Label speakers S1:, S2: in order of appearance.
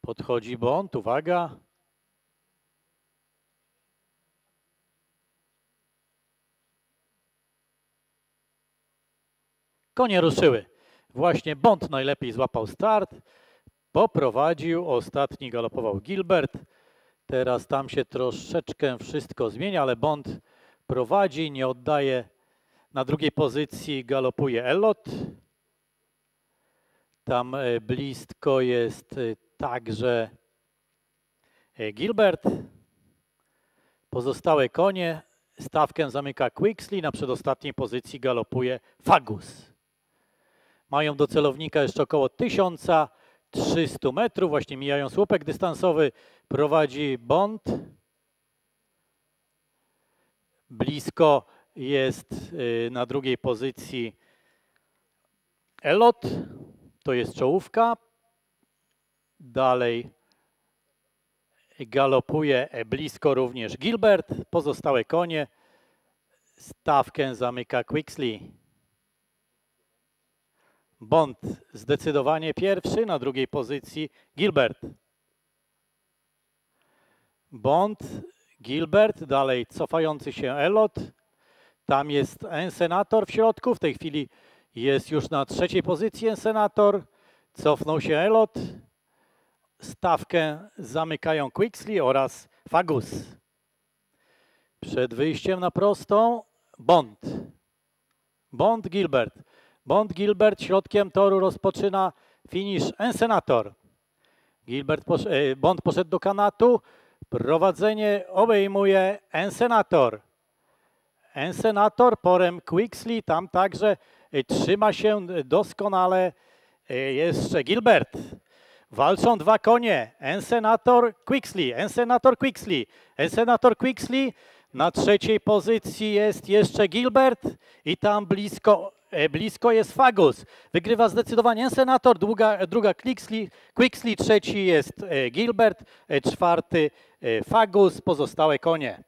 S1: Podchodzi Bond, uwaga. Konie ruszyły. Właśnie Bond najlepiej złapał start. Poprowadził, ostatni galopował Gilbert. Teraz tam się troszeczkę wszystko zmienia, ale Bond prowadzi, nie oddaje. Na drugiej pozycji galopuje Elot. Tam e, blisko jest e, także e, Gilbert. Pozostałe konie. Stawkę zamyka Quixley. Na przedostatniej pozycji galopuje Fagus. Mają do celownika jeszcze około 1300 metrów. Właśnie mijają słupek dystansowy. Prowadzi Bond. Blisko jest y, na drugiej pozycji Elot. To jest czołówka. Dalej galopuje blisko również Gilbert. Pozostałe konie. Stawkę zamyka Quixley. Bond zdecydowanie pierwszy, na drugiej pozycji Gilbert. Bond, Gilbert, dalej cofający się Elot. Tam jest Ensenator w środku, w tej chwili jest już na trzeciej pozycji Ensenator. Cofnął się Elot. Stawkę zamykają Quixley oraz Fagus. Przed wyjściem na prostą Bond. Bond, Gilbert. Bond Gilbert środkiem toru rozpoczyna finish Ensenator. Gilbert posz e, Bond poszedł do kanatu. Prowadzenie obejmuje Ensenator. Ensenator porem Quixley tam także e, trzyma się doskonale e, jeszcze Gilbert. Walczą dwa konie. Ensenator Quixley. Ensenator Quixley. Ensenator Quixley. Na trzeciej pozycji jest jeszcze Gilbert i tam blisko E, blisko jest Fagus. Wygrywa zdecydowanie Senator, druga, druga Quixley, Quixley, trzeci jest e, Gilbert, e, czwarty Fagus, pozostałe konie.